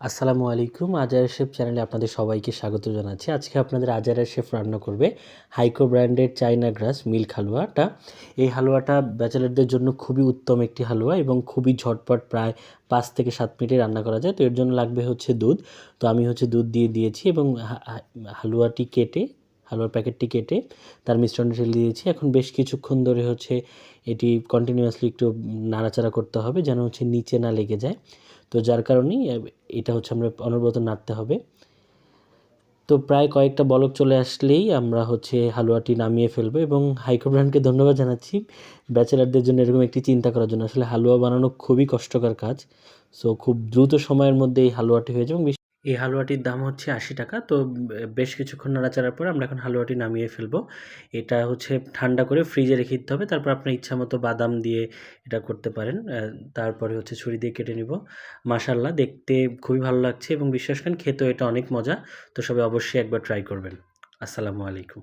আসসালামু আলাইকুম। আজারের শেফ চ্যানেলে আপনাদের সবাইকে স্বাগত জানাচ্ছি। আজকে আপনাদের আজারের শেফ রান্না করবে হাইকো ব্র্যান্ডের চাইনা গ্রাস মিল্ক হালুয়াটা। এই হালুয়াটা ব্যাচেলারদের জন্য খুবই উত্তম একটি হালুয়া এবং খুবই ঝটপট প্রায় পাঁচ থেকে সাত মিনিটে রান্না করা যায়। তো এর জন্য লাগবে হচ্ছে দুধ। তো আমি হচ্ছে দুধ দিয়ে দিয়েছি এবং হালুয়াটি কেটে হালুয়ার প্যাকেটটি কেটে তার মিশ্রণটা ঢেলে দিয়েছি। এখন বেশ কিছুক্ষণ ধরে হচ্ছে এটি কন্টিনিউয়াসলি একটু নাড়াচাড়া করতে হবে যেন হচ্ছে নিচে না লেগে যায়। তো যার কারণেই এটা হচ্ছে আমরা অনবরত নাড়তে হবে। তো প্রায় কয়েকটা বলক চলে আসলেই আমরা হচ্ছে হালুয়াটি নামিয়ে ফেলব এবং হাইকো ব্র্যান্ডকে ধন্যবাদ জানাচ্ছি ব্যাচেলারদের জন্য এরকম একটি চিন্তা করার জন্য। আসলে হালুয়া বানানো খুবই কষ্টকর কাজ। সো খুব দ্রুত সময়ের মধ্যে এই হালুয়াটি হয়ে যায় এবং এই হালুয়াটির দাম হচ্ছে আশি টাকা। তো বেশ কিছুক্ষণ নাড়াচাড়ার পরে আমরা এখন হালুয়াটি নামিয়ে ফেলব। এটা হচ্ছে ঠান্ডা করে ফ্রিজে রেখে দিতে হবে। তারপর আপনার ইচ্ছা মতো বাদাম দিয়ে এটা করতে পারেন। তারপরে হচ্ছে ছুরি দিয়ে কেটে নিব। মাশাল্লাহ দেখতে খুবই ভালো লাগছে এবং বিশ্বাস করেন খেতেও এটা অনেক মজা। তো সবাই অবশ্যই একবার ট্রাই করবেন। আসসালামু আলাইকুম।